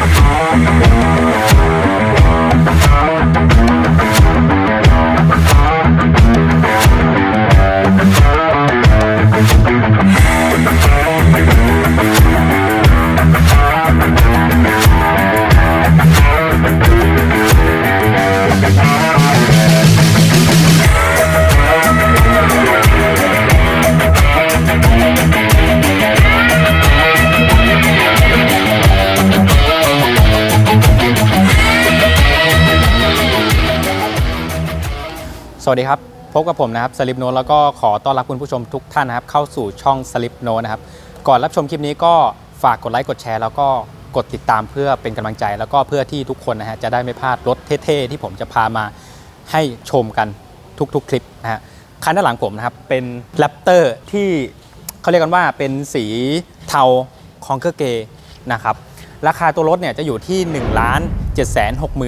Yeah. พบกับผมนะครับสลิปโนแล้วก็ขอต้อนรับคุณผู้ชมทุกท่านนะครับ เข้าสู่ช่องสลิปโนนะครับ ก่อนรับชมคลิปนี้ก็ฝากกดไลค์กดแชร์แล้วก็กดติดตามเพื่อเป็นกำลังใจ แล้วก็เพื่อที่ทุกคนนะฮะจะได้ไม่พลาดรถเท่ๆที่ผมจะพามาให้ชมกันทุกๆคลิปนะฮะคันด้านหลังผมนะครับเป็นแรปเตอร์ที่เขาเรียกกันว่าเป็นสีเทาคองเคอร์เกนะครับราคาตัวรถเนี่ยจะอยู่ที่ 1 7 6 9 0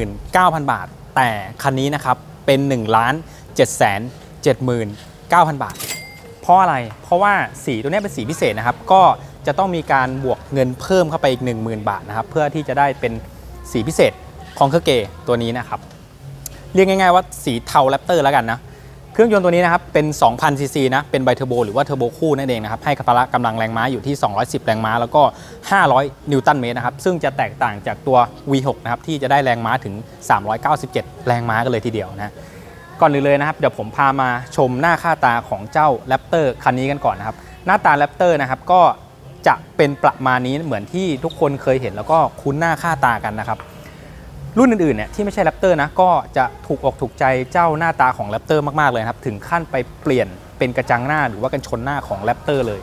0 0 บาท แต่คันนี้นะครับ เป็น1ล้าน7 7 9 0 0 0 บาท เพราะอะไร เพราะว่าสีตัวนี้เป็นสีพิเศษนะครับ ก็จะต้องมีการบวกเงินเพิ่มเข้าไปอีก 10,000 บาทนะครับ เพื่อที่จะได้เป็นสีพิเศษของเคอร์เกตัวนี้นะครับ เรียกง่ายๆว่าสีเทาแรปเตอร์แล้วกันนะ เครื่องยนต์ตัวนี้นะครับเป็น 2,000 ซีซีนะ เป็นไบเทอร์โบหรือว่าเทอร์โบคู่นั่นเองนะครับ ให้พละกำลังแรงม้าอยู่ที่ 210 แรงม้า แล้วก็ 500 นิวตันเมตรนะครับ ซึ่งจะแตกต่างจากตัว V6 นะครับ ที่จะได้แรงม้าถึง 397 แรงม้ากันเลยทีเดียวนะ ก่อนอื่นเลยนะครับ เดี๋ยวผมพามาชมหน้าค่าตาของเจ้าแรปเตอร์คันนี้กันก่อนนะครับ หน้าตาแรปเตอร์นะครับ ก็จะเป็นประมาณนี้เหมือนที่ทุกคนเคยเห็นแล้วก็คุ้นหน้าค่าตากันนะครับ รุ่นอื่นๆเนี่ยที่ไม่ใช่แรปเตอร์นะก็จะถูกอกถูกใจเจ้าหน้าตาของแรปเตอร์มากๆเลยครับถึงขั้นไปเปลี่ยนเป็นกระจังหน้าหรือว่ากันชนหน้าของแรปเตอร์เลย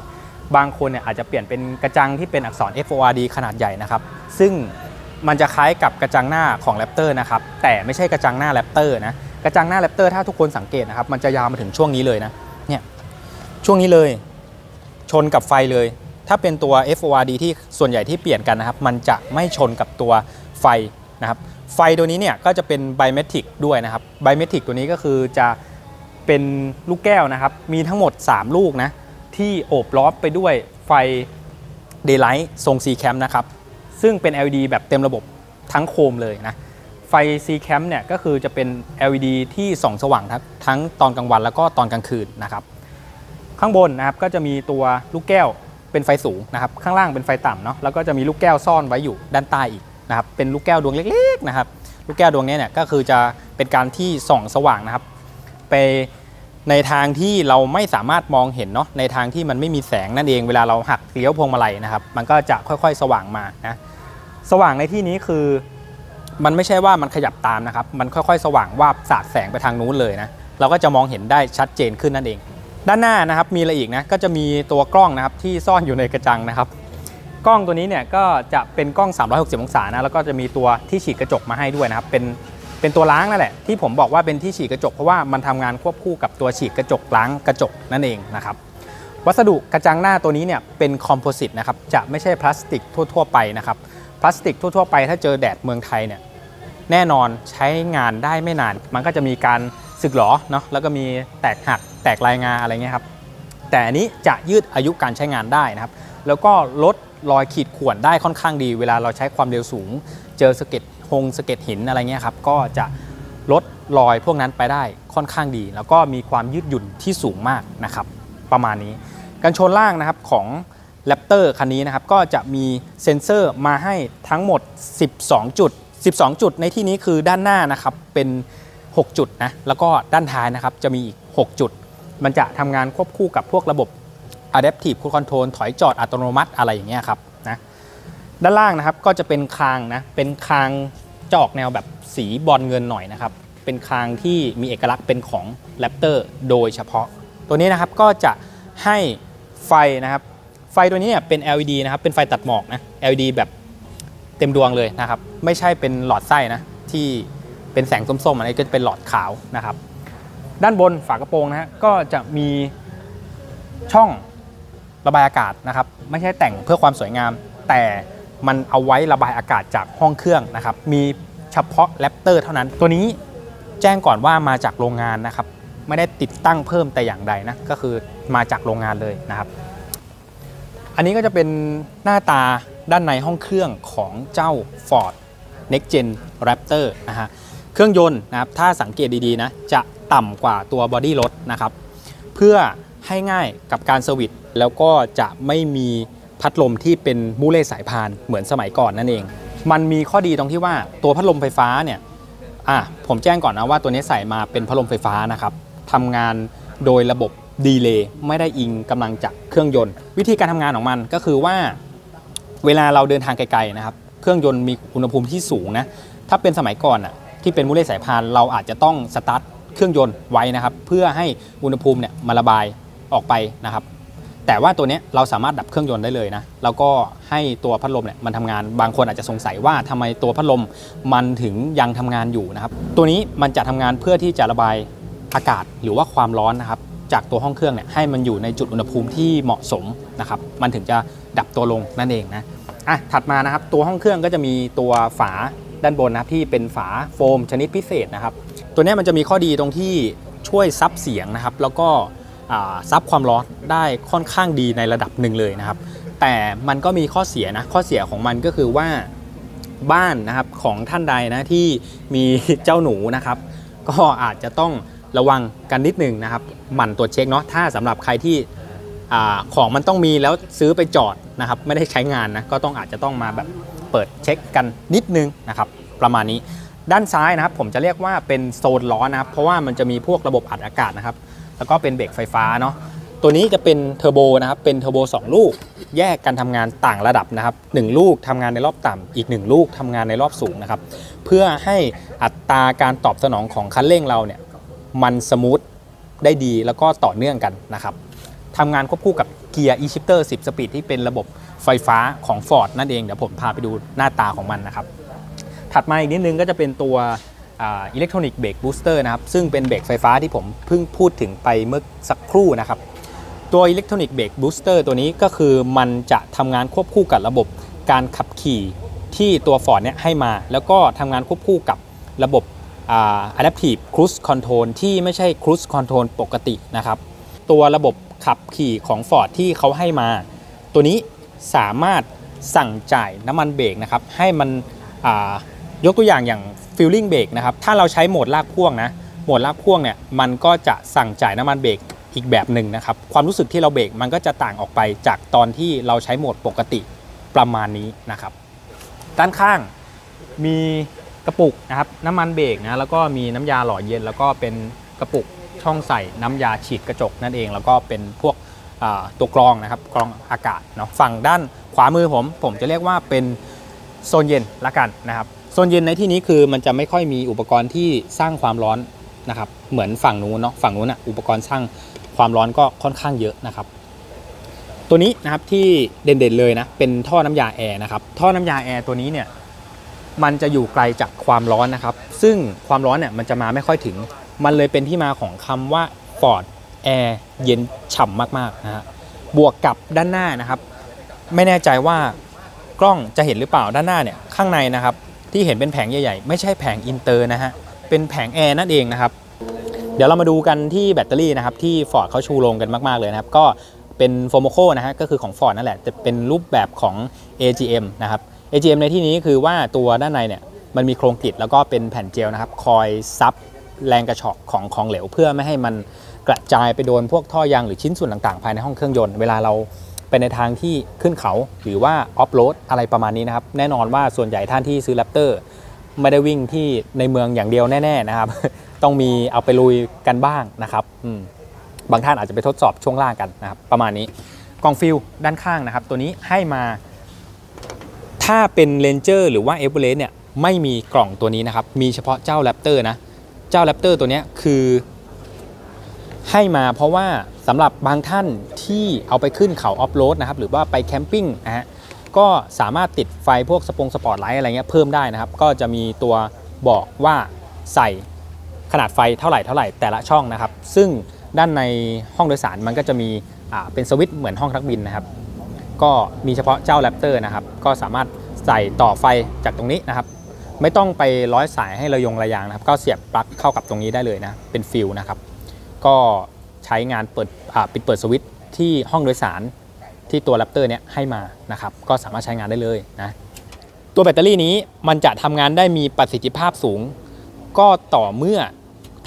บางคนเนี่ยอาจจะเปลี่ยนเป็นกระจังที่เป็นอักษร FORD ขนาดใหญ่นะครับซึ่งมันจะคล้ายกับกระจังหน้าของแรปเตอร์นะครับแต่ไม่ใช่กระจังหน้าแรปเตอร์นะกระจังหน้าแรปเตอร์ถ้าทุกคนสังเกตนะครับมันจะยาวมาถึงช่วงนี้เลยนะเนี่ยช่วงนี้เลยชนกับไฟเลย ถ้าเป็นตัว FORD ที่ส่วนใหญ่ที่เปลี่ยนกันนะครับ มันจะไม่ชนกับตัวไฟนะครับ ไฟตัวนี้เนี่ยก็จะเป็นไบเมทริกด้วยนะครับไบเมทริกตัวนี้ก็คือจะเป็นลูกแก้วนะครับ มีทั้งหมด 3 ลูกนะ ที่โอบล้อมไปด้วยไฟ Daylight ทรง C Cam นะครับ ซึ่งเป็น LED แบบเต็มระบบทั้งโคมเลยนะ ไฟ C Cam เนี่ยก็คือจะเป็น LED ที่ส่องสว่างทั้งทั้งตอนกลางวันแล้วก็ตอนกลางคืนนะครับ ข้างบนนะครับก็จะมีตัวลูกแก้วเป็นไฟสูงนะครับ ข้างล่างเป็นไฟต่ำเนาะแล้วก็จะมีลูกแก้วซ่อนไว้อยู่ด้านใต้อีก นะครับเป็นลูกแก้วดวงเล็กๆนะครับลูกแก้วดวงนี้เนี่ยก็คือจะเป็นการที่ส่องสว่างนะครับ ไปในทางที่เราไม่สามารถมองเห็นเนาะในทางที่มันไม่มีแสงนั่นเองเวลาเราหักเลี้ยวพวงมาลัยนะครับ มันก็จะค่อยๆ สว่างมานะสว่างในที่นี้คือมันไม่ใช่ว่ามันขยับตามนะครับ มันค่อยๆ สว่างวาบสาดแสงไปทางนู้นเลยนะ เราก็จะมองเห็นได้ชัดเจนขึ้นนั่นเอง ด้านหน้านะครับมีอะไรอีกนะ ก็จะมีตัวกล้องนะครับที่ซ่อนอยู่ในกระจังนะครับ กล้องตัวนี้เนี่ยก็จะเป็นกล้อง 360 องศานะแล้วก็จะมีตัวที่ฉีดกระจกมาให้ด้วยนะครับเป็นเป็นตัวล้างนั่นแหละที่ผมบอกว่าเป็นที่ฉีดกระจกเพราะว่ามันทำงานควบคู่กับตัวฉีดกระจกล้างกระจกนั่นเองนะครับวัสดุกระจังหน้าตัวนี้เนี่ยเป็นคอมโพสิตนะครับจะไม่ใช่พลาสติกทั่ว ๆ ไปนะครับพลาสติกทั่ว ๆ ไปถ้าเจอแดดเมืองไทยเนี่ยแน่นอนใช้งานได้ไม่นาน มันก็จะมีการสึกหรอเนาะแล้วก็มีแตกหักแตกลายงาอะไรเงี้ยครับแต่อันนี้จะยืดอายุการใช้งานได้นะครับแล้วก็ลด รอยขีดข่วนได้ค่อนข้างดี เวลาเราใช้ความเร็วสูง เจอสเก็ดหงสเก็ดหินอะไรเงี้ยครับก็จะลดรอยพวกนั้นไปได้ค่อนข้างดี แล้วก็มีความยืดหยุ่นที่สูงมากนะครับ ประมาณนี้กันชนล่างนะครับของแรปเตอร์คันนี้นะครับก็จะมีเซ็นเซอร์มาให้ทั้งหมด 12 จุด 12 จุดในที่นี้คือด้านหน้านะครับเป็น 6 จุดนะแล้วก็ด้านท้ายนะครับจะมีอีก 6 จุด มันจะทำงานควบคู่กับพวกระบบ Adaptive Cruise Control ถอยจอดอัตโนมัติอะไรอย่างเงี้ยครับนะด้านล่างนะครับก็จะเป็นคางนะเป็นคางจะออกแนวแบบสีบอลเงินหน่อยนะครับ เป็นคางที่มีเอกลักษณ์เป็นของแรปเตอร์โดยเฉพาะ ตัวนี้นะครับก็จะให้ไฟนะครับ ไฟตัวนี้เนี่ยเป็น LED นะครับ เป็นไฟตัดหมอกนะ LED แบบเต็มดวงเลยนะครับ ไม่ใช่เป็นหลอดไส้นะที่เป็นแสงส้มๆอันนี้ก็จะเป็นหลอดขาวนะครับ ด้านบนฝากระโปรงนะฮะก็จะมีช่อง ระบายอากาศนะครับไม่ใช่แต่งเพื่อความสวยงาม แต่มันเอาไว้ระบายอากาศจากห้องเครื่องนะครับมีเฉพาะแรปเตอร์เท่านั้น ตัวนี้แจ้งก่อนว่ามาจากโรงงานนะครับไม่ได้ติดตั้งเพิ่มแต่อย่างใดนะก็คือมาจากโรงงานเลยนะครับ อันนี้ก็จะเป็นหน้าตาด้านในห้องเครื่องของเจ้า Ford Next Gen Raptor นะฮะเครื่องยนต์นะครับถ้าสังเกตดีๆนะจะต่ำกว่าตัวบอดี้รถนะครับเพื่อให้ง่ายกับการเซอร์วิส แล้วก็จะไม่มีพัดลมที่เป็นมูเล่สายพานเหมือนสมัยก่อนนั่นเอง มันมีข้อดีตรงที่ว่าตัวพัดลมไฟฟ้าเนี่ยอะผมแจ้งก่อนนะว่าตัวนี้ใส่มาเป็นพัดลมไฟฟ้านะครับทำงานโดยระบบดีเลย์ไม่ได้อิงกำลังจากเครื่องยนต์ วิธีการทำงานของมันก็คือว่า เวลาเราเดินทางไกลๆนะครับ เครื่องยนต์มีอุณหภูมิที่สูงนะถ้าเป็นสมัยก่อนอะที่เป็นมูเลสายพานเราอาจจะต้องสตาร์ทเครื่องยนต์ไว้นะครับ เพื่อให้อุณหภูมิเนี่ยมาระบายออกไปนะครับ แต่ว่าตัวนี้เราสามารถดับเครื่องยนต์ได้เลยนะแล้วก็ให้ตัวพัดลมเนี่ยมันทำงานบางคนอาจจะสงสัยว่าทำไมตัวพัดลมมันถึงยังทำงานอยู่นะครับ ตัวนี้มันจะทำงานเพื่อที่จะระบายอากาศหรือว่าความร้อนนะครับจากตัวห้องเครื่องเนี่ยให้มันอยู่ในจุดอุณหภูมิที่เหมาะสมนะครับมันถึงจะดับตัวลงนั่นเองนะอะถัดมานะครับตัวห้องเครื่องก็จะมีตัวฝาด้านบนนะที่เป็นฝาโฟมชนิดพิเศษนะครับ ตัวนี้มันจะมีข้อดีตรงที่ช่วยซับเสียงนะครับ แล้วก็ ซับความร้อนได้ค่อนข้างดีในระดับหนึ่งเลยนะครับ แต่มันก็มีข้อเสียนะข้อเสียของมันก็คือว่าบ้านนะครับของท่านใดนะที่มีเจ้าหนูนะครับ ก็อาจจะต้องระวังกันนิดหนึงนะครับหมั่นตรวจเช็คเนาะถ้าสำหรับใครที่อของมันต้องมีแล้วซื้อไปจอดนะครับ ไม่ได้ใช้งานนะก็ต้องอาจจะต้องมาแบบเปิดเช็คกันนิดนึงนะครับ ประมาณนี้ด้านซ้ายนะครับผมจะเรียกว่าเป็นโซนล้อนะครับ เพราะว่ามันจะมีพวกระบบอัดอากาศนะครับ แล้วก็เป็นเบรกไฟฟ้าเนาะตัวนี้จะเป็นเทอร์โบนะครับเป็นเทอร์โบ2 ลูก แยกกันทำงานต่างระดับนะครับ1ลูกทำงานในรอบต่ำอีก 1 ลูกทำงานในรอบสูงนะครับเพื่อให้อัตราการตอบสนองของคันเร่งเราเนี่ยมันสมูทได้ดีแล้วก็ต่อเนื่องกันนะครับทำงานควบคู่กับเกียร์ e-shifter 10 สปีดที่เป็นระบบไฟฟ้าของ Ford นั่นเองเดี๋ยวผมพาไปดูหน้าตาของมันนะครับ ถัดมาอีกนิดนึงก็จะเป็นตัว อิเล็กทรอนิกส์เบรกบูสเตอร์นะครับซึ่งเป็นเบรกไฟฟ้าที่ผมเพิ่งพูดถึงไปเมื่อสักครู่นะครับ ตัวอิเล็กทรอนิกส์เบรกบูสเตอร์ตัวนี้ก็คือมันจะทำงานควบคู่กับระบบการขับขี่ที่ตัว Ford เนี่ยให้มา แล้วก็ทำงานควบคู่กับระบบอ่า Adaptive Cruise Control ที่ไม่ใช่ Cruise Control ปกตินะครับ ตัวระบบขับขี่ของ Ford ที่เขาให้มา ตัวนี้สามารถสั่งจ่ายน้ำมันเบรกนะครับ ให้มันอ่ายกตัวอย่างอย่าง Feeling เบรกนะครับ ถ้าเราใช้โหมดลากพ่วงนะ โหมดลากพ่วงเนี่ย มันก็จะสั่งจ่ายน้ำมันเบรกอีกแบบหนึ่งนะครับ ความรู้สึกที่เราเบรกมันก็จะต่างออกไปจากตอนที่เราใช้โหมดปกติประมาณนี้นะครับ ด้านข้างมีกระปุกนะครับน้ำมันเบรกนะ แล้วก็มีน้ำยาหล่อเย็น แล้วก็เป็นกระปุกช่องใส่น้ำยาฉีดกระจกนั่นเอง แล้วก็เป็นพวกตัวกรองนะครับกรองอากาศเนาะฝั่งด้านขวามือผม ผมจะเรียกว่าเป็นโซนเย็นละกันนะครับ โซนเย็นในที่นี้คือมันจะไม่ค่อยมีอุปกรณ์ที่สร้างความร้อนนะครับ เหมือนฝั่งนู้นเนาะฝั่งนู้นอะอุปกรณ์สร้างความร้อนก็ค่อนข้างเยอะนะครับ ตัวนี้นะครับที่เด่นๆเลยนะเป็นท่อน้ำยาแอร์นะครับท่อน้ำยาแอร์ตัวนี้เนี่ยมันจะอยู่ไกลจากความร้อนนะครับ ซึ่งความร้อนเนี่ยมันจะมาไม่ค่อยถึง มันเลยเป็นที่มาของคำว่า Ford Air เย็นฉ่ำมากๆนะฮะบวกกับด้านหน้านะครับ ไม่แน่ใจว่ากล้องจะเห็นหรือเปล่าด้านหน้าเนี่ยข้างในนะครับ ที่เห็นเป็นแผงใหญ่ๆ ไม่ใช่แผงอินเตอร์นะฮะ เป็นแผงแอร์นั่นเองนะครับ เดี๋ยวเรามาดูกันที่แบตเตอรี่นะครับ ที่ Ford เขาชูโรงกันมาก ๆ เลยนะครับ ก็เป็นโฟโมโคนะฮะ ก็คือของ Ford นั่นแหละ จะเป็นรูปแบบของ AGM นะครับ AGM ในที่นี้คือว่าตัวด้านในเนี่ยมันมีโครงกริดแล้วก็เป็นแผ่นเจลนะครับ คอยซับแรงกระชอกของของเหลวเพื่อไม่ให้มันกระจายไปโดนพวกท่อยางหรือชิ้นส่วนต่างๆ ภายในห้องเครื่องยนต์เวลาเรา ไปในทางที่ขึ้นเขาหรือว่าออฟโรดอะไรประมาณนี้นะครับ แน่นอนว่าส่วนใหญ่ท่านที่ซื้อแรปเตอร์ไม่ได้วิ่งที่ในเมืองอย่างเดียวแน่ ๆนะครับ ต้องมีเอาไปลุยกันบ้างนะครับบางท่านอาจจะไปทดสอบช่วงล่างกันนะครับ ประมาณนี้กล่องฟิลด้านข้างนะครับ ตัวนี้ให้มา ถ้าเป็นเลนเจอร์หรือว่าเอเวอเรสต์เนี่ยไม่มีกล่องตัวนี้นะครับ มีเฉพาะเจ้าแรปเตอร์นะ เจ้าแรปเตอร์ตัวเนี้ยคือ ให้มาเพราะว่าสำหรับบางท่านที่เอาไปขึ้นเขาออฟโรดนะครับหรือว่าไปแคมปิ้งนะฮะก็สามารถติดไฟพวกสปงสปอร์ตไลท์อะไรเงี้ยเพิ่มได้นะครับ ก็จะมีตัวบอกว่าใส่ขนาดไฟเท่าไหร่เท่าไหร่แต่ละช่องนะครับ ซึ่งด้านในห้องโดยสารมันก็จะมีอ่าเป็นสวิตช์เหมือนห้องทักบินนะครับ ก็มีเฉพาะเจ้าแรปเตอร์นะครับ ก็สามารถใส่ต่อไฟจากตรงนี้นะครับ ไม่ต้องไปร้อยสายให้ระยงระยางนะครับ ก็เสียบปลั๊กเข้ากับตรงนี้ได้เลยนะ เป็นฟิลนะครับ ก็ใช้งานเปิดปิดเปิดสวิตช์ที่ห้องโดยสารที่ตัว Raptor เนี่ยให้มานะครับก็สามารถใช้งานได้เลยนะตัวแบตเตอรี่นี้มันจะทำงานได้มีประสิทธิภาพสูง ก็ต่อเมื่อ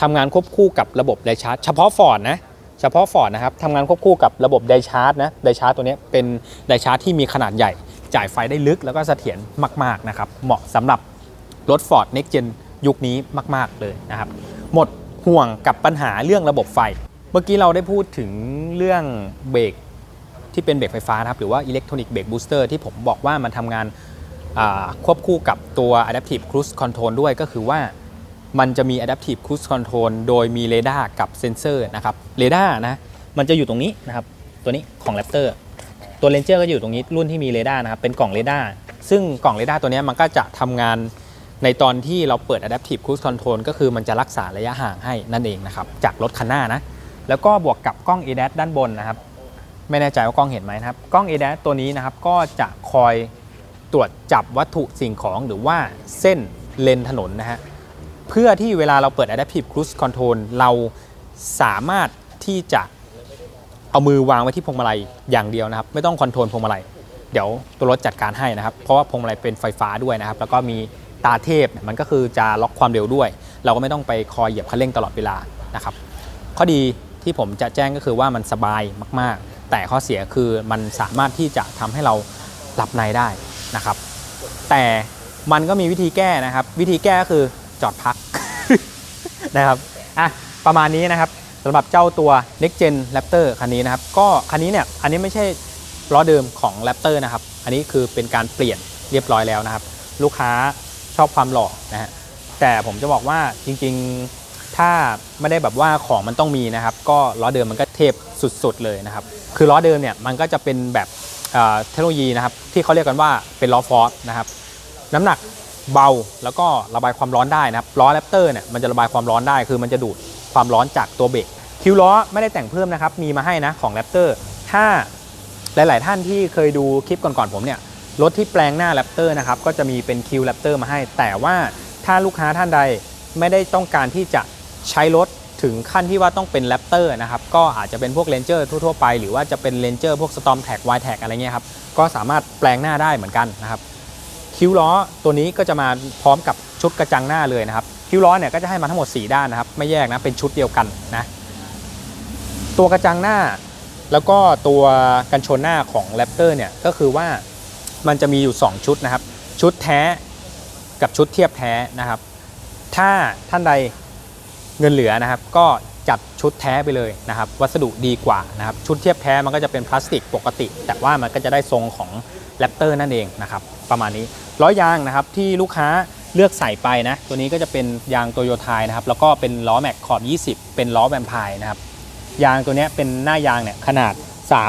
ทำงานควบคู่กับระบบไดชาร์จเฉพาะฟอร์ดนะเฉพาะฟอร์ดนะครับทำงานควบคู่กับระบบไดชาร์จนะไดชาร์จตัวเนี้ยเป็นไดชาร์จที่มีขนาดใหญ่ จ่ายไฟได้ลึกแล้วก็เสถียรมาก ๆ นะครับ เหมาะสำหรับรถ Ford Next Gen ยุคนี้มาก ๆ เลยนะครับ หมด ห่วงกับปัญหาเรื่องระบบไฟ เมื่อกี้เราได้พูดถึงเรื่องเบรกที่เป็นเบรกไฟฟ้านะครับหรือว่า Electronic Brake Booster ที่ผมบอกว่ามันทำงานาควบคู่กับตัว Adaptive Cruise Control ด้วยก็คือว่ามันจะมี Adaptive Cruise Control โดยมีเรดาร์กับเซนเซอร์นะครับเรดาร์นะมันจะอยู่ตรงนี้นะครับตัวนี้ของ Raptor ตัว Ranger ก็อยู่ตรงนี้รุ่นที่มีเรดาร์นะครับเป็นกล่องเรดาร์ซึ่งกล่องเรดาร์ตัวนี้มันก็จะทำงาน ในตอนที่เราเปิด Adaptive Cruise Control ก็คือมันจะรักษาระยะห่างให้นั่นเองนะครับ จากรถคันหน้านะ แล้วก็บวกกับกล้อง ADAS ด้านบนนะครับ ไม่แน่ใจว่ากล้องเห็นไหมนะครับ กล้อง ADAS ตัวนี้นะครับ ก็จะคอยตรวจจับวัตถุสิ่งของหรือว่าเส้นเลนถนนนะฮะ เพื่อที่เวลาเราเปิด Adaptive Cruise Control เราสามารถที่จะเอามือวางไว้ที่พวงมาลัยอย่างเดียวนะครับ ไม่ต้องคอนโทรลพวงมาลัยเดี๋ยวตัวรถจัดการให้นะครับ เพราะว่าพวงมาลัยเป็นไฟฟ้าด้วยนะครับ แล้วก็มี ตาเทพมันก็คือจะล็อกความเร็วด้วย เราก็ไม่ต้องไปคอยเหยียบคันเร่งตลอดเวลานะครับข้อดีที่ผมจะแจ้งก็คือว่ามันสบายมากๆ แต่ข้อเสียคือมันสามารถที่จะทำให้เราหลับในได้นะครับ แต่มันก็มีวิธีแก้นะครับ วิธีแก้ก็คือจอดพักนะครับอะประมาณนี้นะครับสำหรับเจ้าตัว Next Gen Raptor คันนี้นะครับ ก็คันนี้เนี่ยอันนี้ไม่ใช่ล้อเดิมของ Raptor นะครับ อันนี้คือเป็นการเปลี่ยนเรียบร้อยแล้วนะครับ ลูกค้า ชอบความหล่อนะฮะแต่ผมจะบอกว่าจริงๆถ้าไม่ได้แบบว่าของมันต้องมีนะครับ ก็ล้อเดิมมันก็เทพสุดๆเลยนะครับ คือล้อเดิมเนี่ยมันก็จะเป็นแบบเทคโนโลยีนะครับที่เขาเรียกกันว่าเป็นล้อฟอร์สนะครับน้ำหนักเบาแล้วก็ระบายความร้อนได้นะครับล้อแรปเตอร์เนี่ยมันจะระบายความร้อนได้คือมันจะดูดความร้อนจากตัวเบรกคิวล้อไม่ได้แต่งเพิ่มนะครับมีมาให้นะของแรปเตอร์ถ้าหลาย ๆ ท่านที่เคยดูคลิปก่อนๆผมเนี่ย รถที่แปลงหน้าแรปเตอร์นะครับก็จะมีเป็นคิวแรปเตอร์มาให้ แต่ว่าถ้าลูกค้าท่านใดไม่ได้ต้องการที่จะใช้รถถึงขั้นที่ว่าต้องเป็นแรปเตอร์นะครับก็อาจจะเป็นพวกเลนเจอร์ทั่วๆไป หรือว่าจะเป็นเลนเจอร์พวกสตอมแท็กไวแท็กอะไรเงี้ยครับก็สามารถแปลงหน้าได้เหมือนกันนะครับคิ้วล้อตัวนี้ก็จะมาพร้อมกับชุดกระจังหน้าเลยนะครับ คิ้วล้อเนี่ยก็จะให้มาทั้งหมด 4 ด้านนะครับ ไม่แยกนะเป็นชุดเดียวกันนะตัวกระจังหน้า แล้วก็ตัวกันชนหน้าของแรปเตอร์เนี่ยก็คือว่า มันจะมีอยู่ 2 ชุดนะครับ ชุดแท้กับชุดเทียบแท้นะครับ ถ้าท่านใดเงินเหลือนะครับ ก็จัดชุดแท้ไปเลยนะครับ วัสดุดีกว่านะครับ ชุดเทียบแท้มันก็จะเป็นพลาสติกปกติ แต่ว่ามันก็จะได้ทรงของแรปเตอร์นั่นเองนะครับ ประมาณนี้ล้อยางนะครับที่ลูกค้าเลือกใส่ไปนะ ตัวนี้ก็จะเป็นยางโตโยไทยนะครับ แล้วก็เป็นล้อแม็กขอบ 20 เป็นล้อแวมไพร์นะครับ ยางตัวนี้เป็นหน้ายางเนี่ยขนาด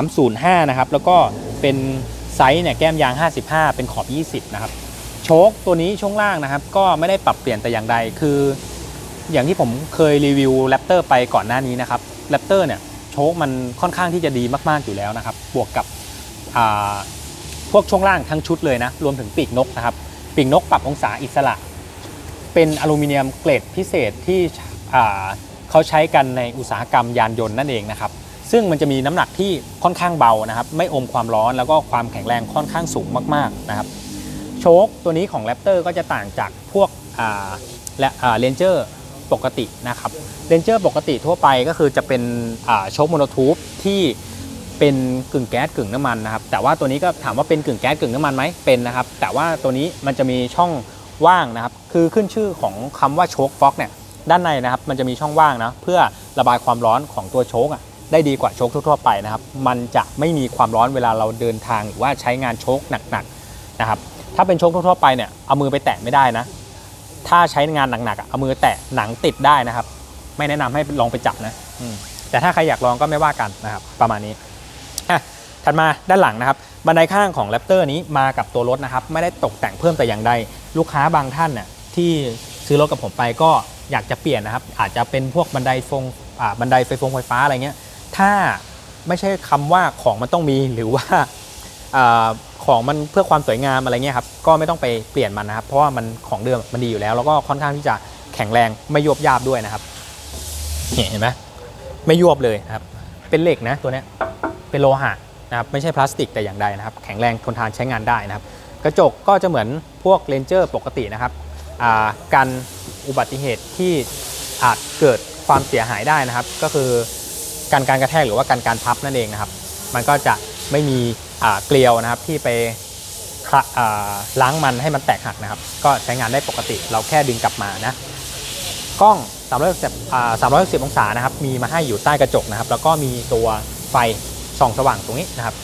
305 นะครับ แล้วก็เป็น ไซส์เนี่ยแก้มยาง 55 เป็นขอบ 20 นะครับ โชคตัวนี้ช่วงล่างนะครับ ก็ไม่ได้ปรับเปลี่ยนแต่อย่างใด คือ อย่างที่ผมเคยรีวิวแรปเตอร์ไปก่อนหน้านี้นะครับแรปเตอร์เนี่ยโชคมันค่อนข้างที่จะดีมากๆอยู่แล้วนะครับ บวกกับพวกช่วงล่างทั้งชุดเลยนะ รวมถึงปีกนกนะครับ ปีกนกปรับองศาอิสระ เป็นอลูมิเนียมเกรดพิเศษที่เขาใช้กันในอุตสาหกรรมยานยนต์นั่นเองนะครับ ซึ่งมันจะมีน้ำหนักที่ค่อนข้างเบานะครับ ไม่อมความร้อนแล้วก็ความแข็งแรงค่อนข้างสูงมากๆนะครับ โชคตัวนี้ของแรปเตอร์ก็จะต่างจากพวกและเลนเจอร์ปกตินะครับเลนเจอร์ปกติทั่วไปก็คือจะเป็นโชคโมโนทูบที่เป็นกึ่งแก๊สกึ่งน้ำมันนะครับแต่ว่าตัวนี้ก็ถามว่าเป็นกึ่งแก๊สกึ่งน้ำมันไหมเป็นนะครับ แต่ว่าตัวนี้มันจะมีช่องว่างนะครับ คือขึ้นชื่อของคำว่าโชคฟ็อกเนี่ยด้านในนะครับมันจะมีช่องว่างนะเพื่อระบายความร้อนของตัวโชคอะ ได้ดีกว่าโชคทั่วๆไปนะครับ มันจะไม่มีความร้อนเวลาเราเดินทางหรือว่าใช้งานโชคหนักๆนะครับ ถ้าเป็นโชคทั่วๆไปเนี่ยเอามือไปแตะไม่ได้นะ ถ้าใช้งานหนักๆเอามือแตะหนังติดได้นะครับ ไม่แนะนำให้ลองไปจับนะแต่ถ้าใครอยากลองก็ไม่ว่ากันนะครับ ประมาณนี้ถัดมาด้านหลังนะครับบันไดข้างของแรปเตอร์นี้มากับตัวรถนะครับ ไม่ได้ตกแต่งเพิ่มแต่อย่างใดลูกค้าบางท่านเนี่ยที่ซื้อรถกับผมไปก็อยากจะเปลี่ยนนะครับ อาจจะเป็นพวกบันไดฟงบันไดไฟฟงไฟฟ้าอะไรเงี้ย ถ้าไม่ใช่คำว่าของมันต้องมีหรือว่าอของมันเพื่อความสวยงามอะไรเงี้ยครับก็ไม่ต้องไปเปลี่ยนมันนะครับ เพราะว่ามันของเดิมมันดีอยู่แล้ว แล้วก็ค่อนข้างที่จะแข็งแรงไม่ยวบยาบด้วยนะครับเห็นไหมไม่ยวบเลยครับ เป็นเหล็กนะตัวนี้เป็นโลหะนะครับไม่ใช่พลาสติกแต่อย่างใดนะครับ แข็งแรงทนทานใช้งานได้นะครับ กระจกก็จะเหมือนพวกเลนเจอร์ปกตินะครับอ่ากันอุบัติเหตุที่อาจเกิดความเสียหายได้นะครับ ก็คือ การการกระแทกหรือว่าการการพับนั่นเองนะครับ มันก็จะไม่มีเกลียวนะครับที่ไปล้างมันให้มันแตกหักนะครับ ก็ใช้งานได้ปกติเราแค่ดึงกลับมานะกล้อง 360อ่า360 องศานะครับ มีมาให้อยู่ใต้กระจกนะครับ แล้วก็มีตัวไฟส่องสว่างตรงนี้นะครับ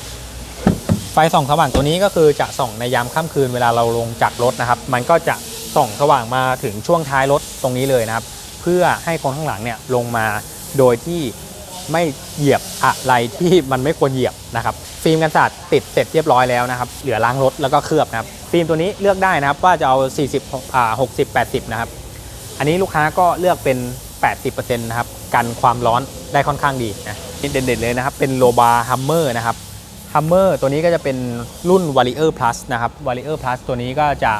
ไฟส่องสว่างตัวนี้ก็คือจะส่องในยามค่ำคืนเวลาเราลงจากรถนะครับ มันก็จะส่องสว่างมาถึงช่วงท้ายรถตรงนี้เลยนะครับ เพื่อให้คนข้างหลังเนี่ยลงมาโดยที่ ไม่เหยียบอะไรที่มันไม่ควรเหยียบนะครับฟิล์มกันสาดติดเสร็จเรียบร้อยแล้วนะครับเหลือล้างรถแล้วก็เคลือบนะครับฟิล์มตัวนี้เลือกได้นะครับว่าจะเอา 40อ่า60 80 นะครับ อันนี้ลูกค้าก็เลือกเป็น 80%นะครับกันความร้อนได้ค่อนข้างดีนะนี่เด่นๆเลยนะครับเป็นโลบาฮัมเมอร์นะครับฮัมเมอร์ตัวนี้ก็จะเป็นรุ่น Warrior Plus นะครับ Warrior Plus ตัวนี้ก็จะ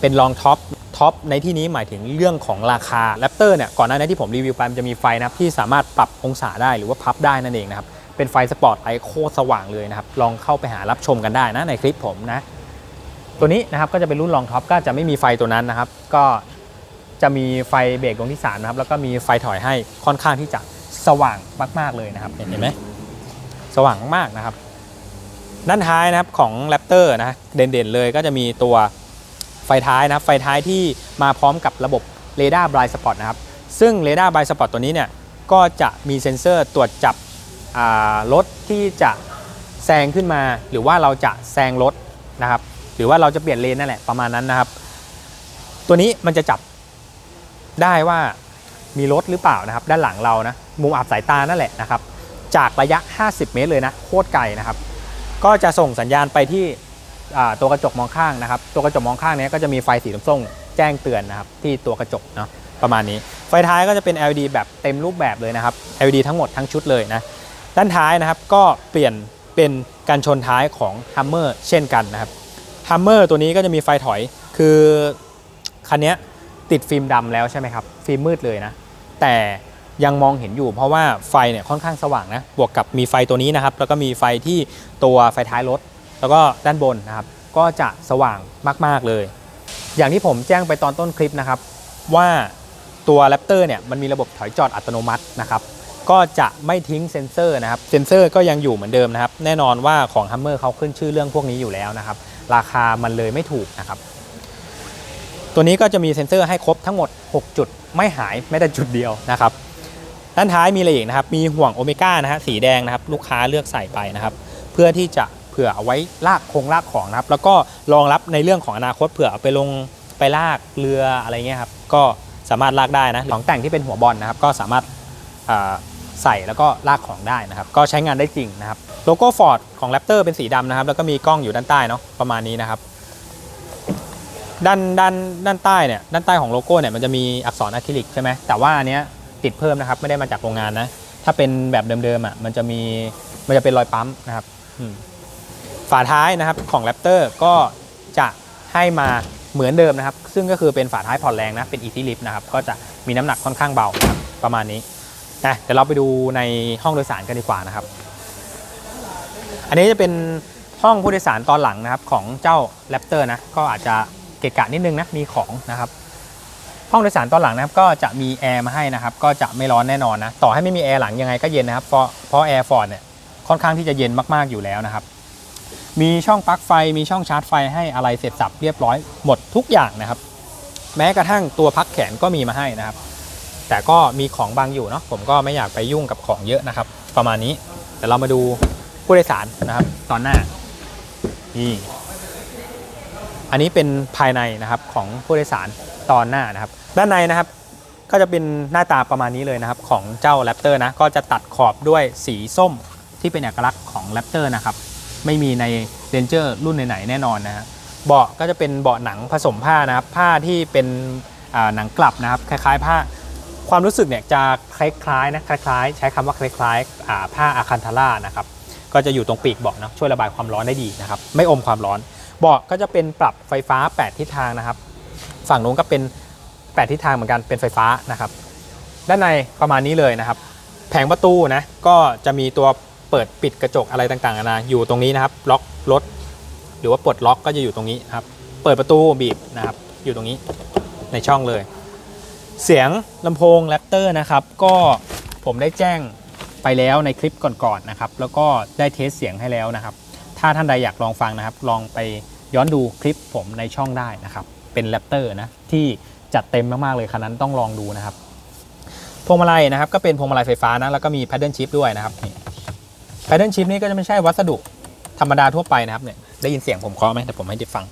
เป็นรองท็อปท็อปในที่นี้หมายถึงเรื่องของราคา Raptor เนี่ยก่อนหน้านี้ที่ผมรีวิวไปมันจะมีไฟนะครับที่สามารถปรับองศาได้หรือว่าพับได้นั่นเองนะครับเป็นไฟสปอร์ตไลท์โคตรสว่างเลยนะครับลองเข้าไปหารับชมกันได้นะในคลิปผมนะตัวนี้นะครับก็จะเป็นรุ่นรองท็อปก็จะไม่มีไฟตัวนั้นนะครับ ก็จะมีไฟเบรกดวงที่3นะครับแล้วก็มีไฟถอยให้ค่อนข้างที่จะสว่างมาก ๆเลยนะครับ เห็นไหมสว่างมากนะครับ ด้านท้ายนะครับของ Raptor นะเด่นๆเลยก็จะมีตัว ไฟท้ายนะไฟท้ายที่มาพร้อมกับระบบเรดาร์บ i สปอตนะครับซึ่งเรดาร์บ i สปอตตัวนี้เนี่ยก็จะมีเซ็นเซอร์ตรวจจับรถที่จะแซงขึ้นมา หรือว่าเราจะแซงรถนะครับ หรือว่าเราจะเปลี่ยนเลนนั่นแหละประมาณนั้นนะครับ ตัวนี้มันจะจับได้ว่ามีรถหรือเปล่านะครับ ด้านหลังเรานะมุมอับสายตานั่นแหละนะครับ จากระยะ 50 เมตรเลยนะโคตรไกลนะครับ ก็จะส่งสัญญาณไปที่ ตัวกระจกมองข้างนะครับ ตัวกระจกมองข้างนี้ก็จะมีไฟสีส้มแจ้งเตือนนะครับที่ตัวกระจกเนาะประมาณนี้ ไฟท้ายก็จะเป็น LED แบบเต็มรูปแบบเลยนะครับ LED ทั้งหมดทั้งชุดเลยนะด้านท้ายนะครับก็เปลี่ยนเป็นการชนท้ายของ Hummer เช่นกันนะครับ Hummer ตัวนี้ก็จะมีไฟถอยคือคันนี้ติดฟิล์มดำแล้วใช่ไหมครับ ฟิล์มมืดเลยนะ แต่ยังมองเห็นอยู่เพราะว่าไฟเนี่ยค่อนข้างสว่างนะ บวกกับมีไฟตัวนี้นะครับ แล้วก็มีไฟที่ตัวไฟท้ายรถ แล้วก็ด้านบนนะครับ ก็จะสว่างมากๆเลย อย่างที่ผมแจ้งไปตอนต้นคลิปนะครับ ว่าตัว Raptor เนี่ยมันมีระบบถอยจอดอัตโนมัตินะครับ ก็จะไม่ทิ้งเซ็นเซอร์นะครับ เซ็นเซอร์ก็ยังอยู่เหมือนเดิมนะครับ แน่นอนว่าของ Hummer เขาขึ้นชื่อเรื่องพวกนี้อยู่แล้วนะครับ ราคามันเลยไม่ถูกนะครับ ตัวนี้ก็จะมีเซ็นเซอร์ให้ครบทั้งหมด 6 จุด ไม่หายแม้แต่จุดเดียวนะครับ ด้านท้ายมีอะไรอีกนะครับ มีห่วงโอเมก้านะฮะสีแดงนะครับ ลูกค้าเลือกใส่ไปนะครับ เพื่อที่จะ ผื่อเอาไว้ลากคงลากของนะครับ แล้วก็รองรับในเรื่องของอนาคตเผื่อเอาไปลงไปลากเรืออะไรเงี้ยครับก็สามารถลากได้นะของแต่งที่เป็นหัวบอลนะครับ ก็สามารถใส่แล้วก็ลากของได้นะครับ ก็ใช้งานได้จริงนะครับโลโก้ Ford ของ Raptor เป็นสีดำนะครับ แล้วก็มีกล้องอยู่ด้านใต้เนาะประมาณนี้นะครับด้านด้านด้านใต้เนี่ยด้านใต้ของโลโก้เนี่ยมันจะมีอักษรอะคริลิกใช่ไหมแต่ว่าอันเนี้ยติดเพิ่มนะครับไม่ได้มาจากโรงงานนะ ถ้าเป็นแบบเดิมๆอะมันจะมีมันจะเป็นรอยปั๊มนะครับอืม ฝาท้ายนะครับของ Raptor ก็จะให้มาเหมือนเดิมนะครับ ซึ่งก็คือเป็นฝาท้ายผ่อนแรงนะ เป็น Easy Lift นะครับ ก็จะมีน้ำหนักค่อนข้างเบาครับประมาณนี้นะเดี๋ยวเราไปดูในห้องโดยสารกันดีกว่านะครับ อันนี้จะเป็นห้องผู้โดยสารตอนหลังนะครับของเจ้า Raptor นะ ก็อาจจะเกะกะนิดนึงนะ มีของนะครับห้องโดยสารตอนหลังนะครับก็จะมีแอร์มาให้นะครับก็จะไม่ร้อนแน่นอนนะต่อให้ไม่มีแอร์หลังยังไงก็เย็นนะครับเพราะเพราะแอร์ฟอร์ดเนี่ยค่อนข้างที่จะเย็นมากๆอยู่แล้วนะครับ มีช่องปลั๊กไฟ มีช่องชาร์จไฟให้อะไรเสร็จสับเรียบร้อยหมดทุกอย่างนะครับ แม้กระทั่งตัวพักแขนก็มีมาให้นะครับ แต่ก็มีของบางอยู่เนาะผมก็ไม่อยากไปยุ่งกับของเยอะนะครับ ประมาณนี้เดี๋ยวเรามาดูผู้โดยสารนะครับ ตอนหน้านี่อันนี้เป็นภายในนะครับของผู้โดยสารตอนหน้านะครับ ด้านในนะครับก็จะเป็นหน้าตาประมาณนี้เลยนะครับของเจ้า Raptor นะก็จะตัดขอบด้วยสีส้มที่เป็นเอกลักษณ์ของ Raptor นะครับ ไม่มีใน Ranger รุ่นไหนๆแน่นอนนะฮะเบาะก็จะเป็นเบาะหนังผสมผ้านะครับผ้าที่เป็นหนังกลับนะครับคล้ายๆผ้าความรู้สึกเนี่ยจะคล้ายๆนะคล้ายๆ ใช้คำว่าคล้ายๆผ้าอาคันทาร่านะครับก็จะอยู่ตรงปีกเบาะนะช่วยระบายความร้อนได้ดีนะครับไม่อมความร้อนเบาะก็จะเป็นปรับไฟฟ้า 8 ทิศทางนะครับ ฝั่งนู้นก็เป็น 8 ทิศทางเหมือนกันเป็นไฟฟ้านะครับ ด้านในประมาณนี้เลยนะครับ แผงประตูนะก็จะมีตัว เปิดปิดกระจกอะไรต่างๆนานาอยู่ตรงนี้นะครับ ล็อกรถ หรือว่าปลดล็อกก็จะอยู่ตรงนี้นะครับ เปิดประตูบีบนะครับ อยู่ตรงนี้ในช่องเลย เสียงลำโพงแรปเตอร์นะครับ ก็ผมได้แจ้งไปแล้วในคลิปก่อนๆนะครับ แล้วก็ได้เทสเสียงให้แล้วนะครับ ถ้าท่านใดอยากลองฟังนะครับ ลองไปย้อนดูคลิปผมในช่องได้นะครับ เป็นแรปเตอร์นะที่จัดเต็มมากๆเลยคันนั้นต้องลองดูนะครับพวงมาลัยนะครับก็เป็นพวงมาลัยไฟฟ้านะแล้วก็มี paddle shift ด้วยนะครับ นี่ paddle shift นี่ก็จะไม่ใช่วัสดุธรรมดาทั่วไปนะครับเนี่ยได้ยินเสียงผมเคาะไหมแต่ผมให้ได้ฟัง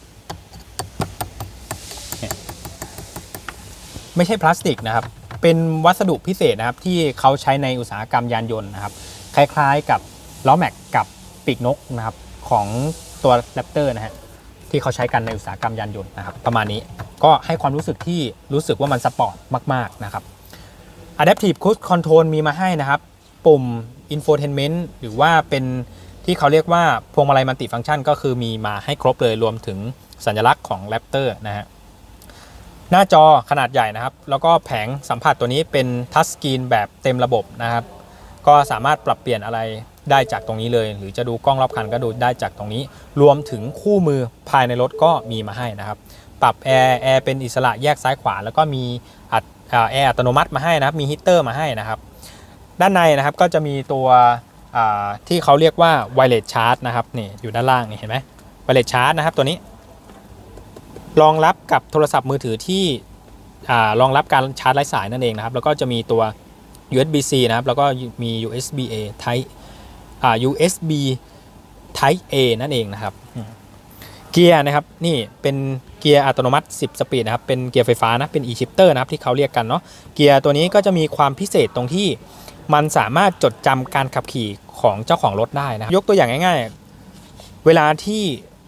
ไม่ใช่พลาสติกนะครับ เป็นวัสดุพิเศษนะครับ ที่เขาใช้ในอุตสาหกรรมยานยนต์นะครับ คล้ายๆกับล้อแม็กกับปีกนกนะครับ ของตัวแรปเตอร์นะฮะที่เขาใช้กันในอุตสาหกรรมยานยนต์นะครับ ประมาณนี้ก็ให้ความรู้สึกที่รู้สึกว่ามันสปอร์ตมาก ๆ นะครับ Adaptive Cruise Control มีมาให้นะครับ ปุ่ม Infotainment หรือว่าเป็นที่เขาเรียกว่าพวงมาลัยมัลติฟังก์ชัน ก็คือมีมาให้ครบเลยรวมถึงสัญลักษณ์ของ Raptor นะฮะหน้าจอขนาดใหญ่นะครับ แล้วก็แผงสัมผัสตัวนี้เป็นทัชสกรีนแบบเต็มระบบนะครับ ก็สามารถปรับเปลี่ยนอะไรได้จากตรงนี้เลย หรือจะดูกล้องรอบคันก็ดูได้จากตรงนี้ รวมถึงคู่มือภายในรถก็มีมาให้นะครับ ปรับแอร์แอร์เป็นอิสระแยกซ้ายขวา แล้วก็มีอัดแอร์อัตโนมัติมาให้นะครับ มีฮีเตอร์มาให้นะครับ ด้านในนะครับก็จะมีตัวที่เขาเรียกว่า wireless charge นะครับนี่อยู่ด้านล่างนี่เห็นไหม wireless charge นะครับตัวนี้รองรับกับโทรศัพท์มือถือที่รองรับการชาร์จไร้สายนั่นเองนะครับ แล้วก็จะมีตัว USB-C นะครับ แล้วก็มี USB A Type USB Type A นั่นเองนะครับเกียร์นะครับนี่เป็นเกียร์อัตโนมัติ 10 สปีดนะครับ เป็นเกียร์ไฟฟ้านะ เป็น e-shifter นะครับที่เขาเรียกกันเนาะเกียร์ตัวนี้ก็จะมีความพิเศษตรงที่ มันสามารถจดจำการขับขี่ของเจ้าของรถได้นะยกตัวอย่างง่าย ๆ เวลาที่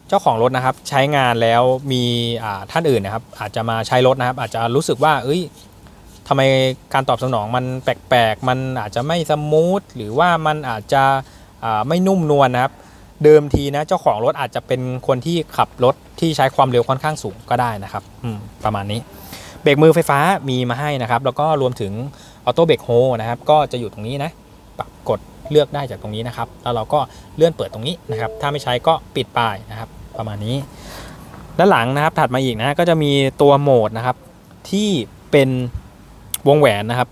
เจ้าของรถนะครับ ใช้งานแล้วมีท่านอื่นนะครับ อาจจะมาใช้รถนะครับ อาจจะรู้สึกว่า เอ้ยทำไมการตอบสนองมันแปลกๆ มันอาจจะไม่สมูทหรือว่ามันอาจจะไม่นุ่มนวลนะครับ เดิมทีนะเจ้าของรถอาจจะเป็นคนที่ขับรถที่ใช้ความเร็วค่อนข้างสูงก็ได้นะครับประมาณนี้ เบรกมือไฟฟ้ามีมาให้นะครับ แล้วก็รวมถึง ออโต้เบรกโฮนะครับ ก็จะอยู่ตรงนี้นะปรับกดเลือกได้จากตรงนี้นะครับ แล้วเราก็เลื่อนเปิดตรงนี้นะครับ ถ้าไม่ใช้ก็ปิดปลายนะครับ ประมาณนี้ ด้านหลังนะครับ ถัดมาอีกนะ ก็จะมีตัวโหมดนะครับ ที่เป็นวงแหวนนะครับ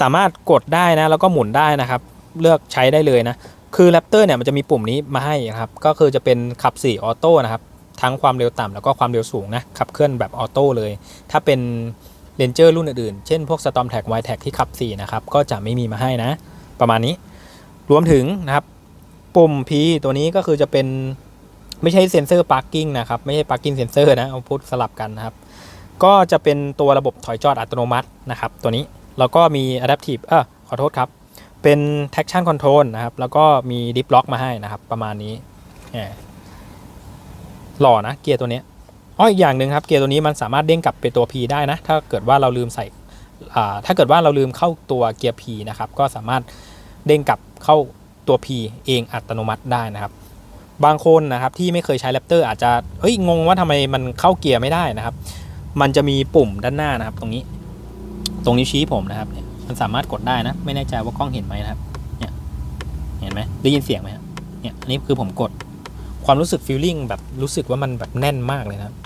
สามารถกดได้นะ แล้วก็หมุนได้นะครับ เลือกใช้ได้เลยนะ คือ Raptor เนี่ยมันจะมีปุ่มนี้มาให้นะครับ ก็คือจะเป็นขับ4ออโต้นะครับ ทั้งความเร็วต่ำแล้วก็ความเร็วสูงนะ ขับเคลื่อนแบบออโต้เลย ถ้าเป็น Ranger รุ่นอื่นๆ เช่นพวก Storm Tag Y Tag ที่ขับ 4 นะครับ ก็จะไม่มีมาให้นะ ประมาณนี้ รวมถึงนะครับปุ่ม P ตัวนี้ก็คือจะเป็นไม่ใช่เซ็นเซอร์ parking นะครับ ไม่ใช่ parking sensor นะเอาพูดสลับกันนะครับ ก็จะเป็นตัวระบบถอยจอดอัตโนมัตินะครับ ตัวนี้แล้วก็มี adaptive เออขอโทษครับ เป็น traction control นะครับ แล้วก็มี dip lock มาให้นะครับ ประมาณนี้หล่อนะเกียร์ตัวนี้ อ้ออีกอย่างหนึ่งครับเกียร์ตัวนี้มันสามารถเด้งกลับไปตัว P ได้นะ ถ้าเกิดว่าเราลืมใส่ถ้าเกิดว่าเราลืมเข้าตัวเกียร์ P นะครับก็สามารถเด้งกลับเข้าตัว P เองอัตโนมัติได้นะครับ บางคนนะครับที่ไม่เคยใช้ Raptor อาจจะเฮ้ยงงว่าทำไมมันเข้าเกียร์ไม่ได้นะครับ มันจะมีปุ่มด้านหน้านะครับ ตรงนี้ ตรงนิ้วชี้ผมนะครับเนี่ยมันสามารถกดได้นะ ไม่แน่ใจว่ากล้องเห็นไหมนะครับเนี่ยเห็นไหมได้ยินเสียงไหมครับเนี่ยอันนี้คือผมกดความรู้สึกฟีลลิ่งแบบรู้สึกว่ามันแบบแน่นมากเลยนะครับ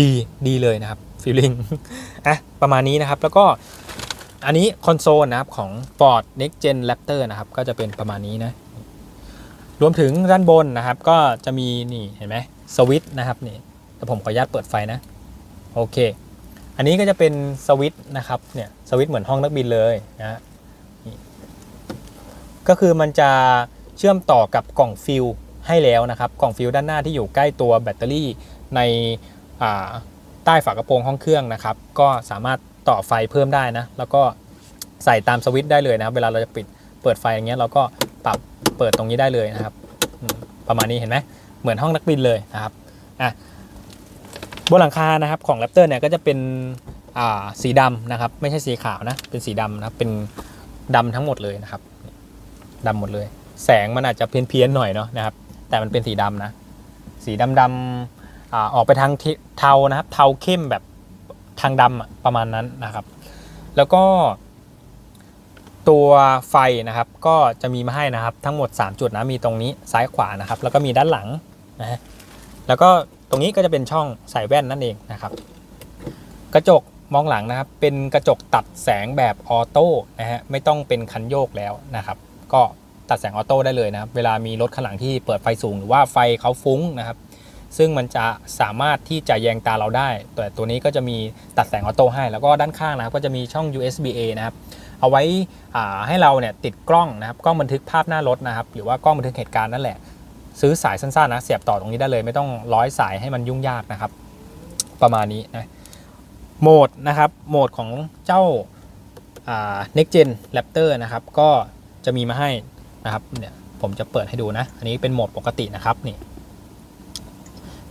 ดีดีเลยนะครับฟีลลิ่งอะประมาณนี้นะครับ แล้วก็อันนี้คอนโซลนะครับของ Ford Next Gen Raptor นะครับ ก็จะเป็นประมาณนี้นะ รวมถึงด้านบนนะครับ ก็จะมีนี่เห็นไหมสวิตช์นะครับนี่แต่ผมขออนุญาตเปิดไฟนะ โอเค อันนี้ก็จะเป็นสวิตช์นะครับเนี่ยสวิตช์เหมือนห้องนักบินเลยนะก็คือมันจะเชื่อมต่อกับกล่องฟิลให้แล้วนะครับ กล่องฟิลด้านหน้าที่อยู่ใกล้ตัวแบตเตอรี่ใน ใต้ฝากระโปรงห้องเครื่องนะครับ ก็สามารถต่อไฟเพิ่มได้นะ แล้วก็ใส่ตามสวิตช์ได้เลยนะครับ เวลาเราจะปิดเปิดไฟอย่างเงี้ยเราก็ปรับเปิดตรงนี้ได้เลยนะครับ ประมาณนี้เห็นไหมเหมือนห้องนักบินเลยนะครับอะบนหลังคานะครับของ Raptor เนี่ยก็จะเป็นอ่าสีดำนะครับ ไม่ใช่สีขาวนะ เป็นสีดำนะครับเป็นดำทั้งหมดเลยนะครับดำหมดเลย แสงมันอาจจะเพี้ยนเพียนๆหน่อยเนาะนะครับ แต่มันเป็นสีดำนะ สีดำดำๆ อออกไปทางเทานะครับ เทาเข้มแบบทางดำประมาณนั้นนะครับ แล้วก็ตัวไฟนะครับก็จะมีมาให้นะครับทั้งหมด 3 จุดนะมีตรงนี้ซ้ายขวานะครับ แล้วก็มีด้านหลังนะฮะแล้วก็ตรงนี้ก็จะเป็นช่องใส่แว่นนั่นเองนะครับ กระจกมองหลังนะครับ เป็นกระจกตัดแสงแบบออโต้นะฮะไม่ต้องเป็นคันโยกแล้วนะครับ ก็ตัดแสงออโต้ได้เลยนะครับ เวลามีรถข้างหลังที่เปิดไฟสูงหรือว่าไฟเขาฟุ้งนะครับ ซึ่งมันจะสามารถที่จะแยงตาเราได้ แต่ตัวนี้ก็จะมีตัดแสงออโต้ให้ แล้วก็ด้านข้างนะครับก็จะมีช่อง USB A นะครับ เอาไว้ให้เราเนี่ยติดกล้องนะครับ กล้องบันทึกภาพหน้ารถนะครับ หรือว่ากล้องบันทึกเหตุการณ์นั่นแหละ ซื้อสายสั้นๆนะ เสียบต่อตรงนี้ได้เลย ไม่ต้องร้อยสายให้มันยุ่งยากนะครับ ประมาณนี้นะ โหมดนะครับ โหมดของเจ้าา next gen raptor นะครับ ก็จะมีมาให้นะครับ เนี่ย ผมจะเปิดให้ดูนะ อันนี้เป็นโหมดปกตินะครับ นี่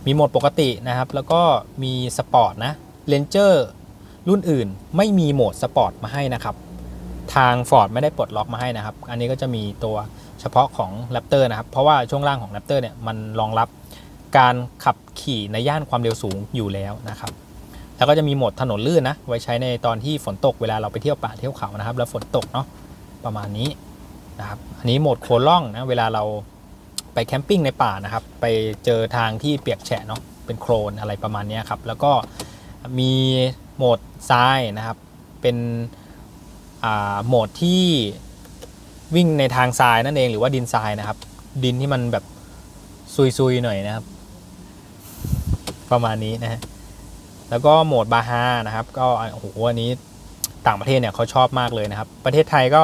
มีโหมดปกตินะครับ แล้วก็มีสปอร์ตนะ Ranger รุ่นอื่นไม่มีโหมดสปอร์ตมาให้นะครับ ทาง Ford ไม่ได้ปลดล็อกมาให้นะครับ อันนี้ก็จะมีตัวเฉพาะของ Raptor นะครับ เพราะว่าช่วงล่างของ Raptor เนี่ยมันรองรับการขับขี่ในย่านความเร็วสูงอยู่แล้วนะครับ แล้วก็จะมีโหมดถนนลื่นนะ ไว้ใช้ในตอนที่ฝนตกเวลาเราไปเที่ยวป่าเที่ยวเขานะครับ แล้วฝนตกเนาะประมาณนี้นะครับ อันนี้โหมดโคล่องนะเวลาเรา ไปแคมปิ้งในป่านะครับ ไปเจอทางที่เปียกแฉะเนาะเป็นโคลนอะไรประมาณนี้ครับ แล้วก็มีโหมดทรายนะครับ เป็นโหมดที่วิ่งในทางทรายนั่นเองหรือว่าดินทรายนะครับ ดินที่มันแบบซุยๆหน่อยนะครับ ประมาณนี้นะฮะแล้วก็โหมดบาฮานะครับ ก็โอ้โหอันนี้ต่างประเทศเนี่ยเขาชอบมากเลยนะครับ ประเทศไทยก็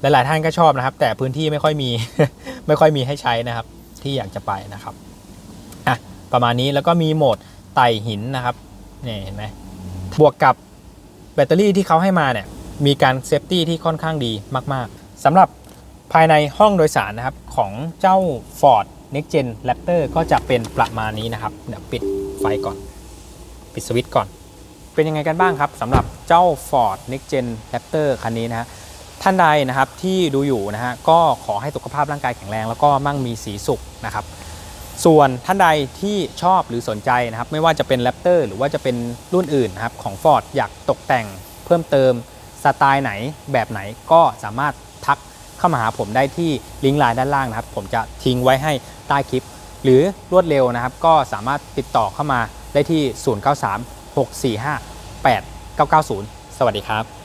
หลายๆท่านก็ชอบนะครับ แต่พื้นที่ไม่ค่อยมี ไม่ค่อยมีให้ใช้นะครับ ที่อยากจะไปนะครับอะประมาณนี้แล้วก็มีโหมดไต่หินนะครับเนี่ยเห็นไหมบวกกับแบตเตอรี่ที่เขาให้มาเนี่ยมีการเซฟตี้ที่ค่อนข้างดีมาก ๆสำหรับภายในห้องโดยสารนะครับของเจ้า Ford Next Gen Raptor ก็จะเป็นประมาณนี้นะครับเดี๋ยวปิดไฟก่อน ปิดสวิตช์ก่อน เป็นยังไงกันบ้างครับสำหรับเจ้า Ford Next Gen Raptor คันนี้นะฮะ ท่านใดนะครับที่ดูอยู่นะฮะก็ขอให้สุขภาพร่างกายแข็งแรง แล้วก็มั่งมีสีสุขนะครับ ส่วนท่านใดที่ชอบหรือสนใจนะครับ ไม่ว่าจะเป็น Raptor หรือว่าจะเป็นรุ่นอื่นนะครับของ Ford อยากตกแต่งเพิ่มเติมสไตล์ไหนแบบไหนก็สามารถทักเข้ามาหาผมได้ที่ลิงก์ไลน์ด้านล่างนะครับ ผมจะทิ้งไว้ให้ใต้คลิป หรือรวดเร็วนะครับ ก็สามารถติดต่อเข้ามาได้ที่ 093 645 8990 สวัสดีครับ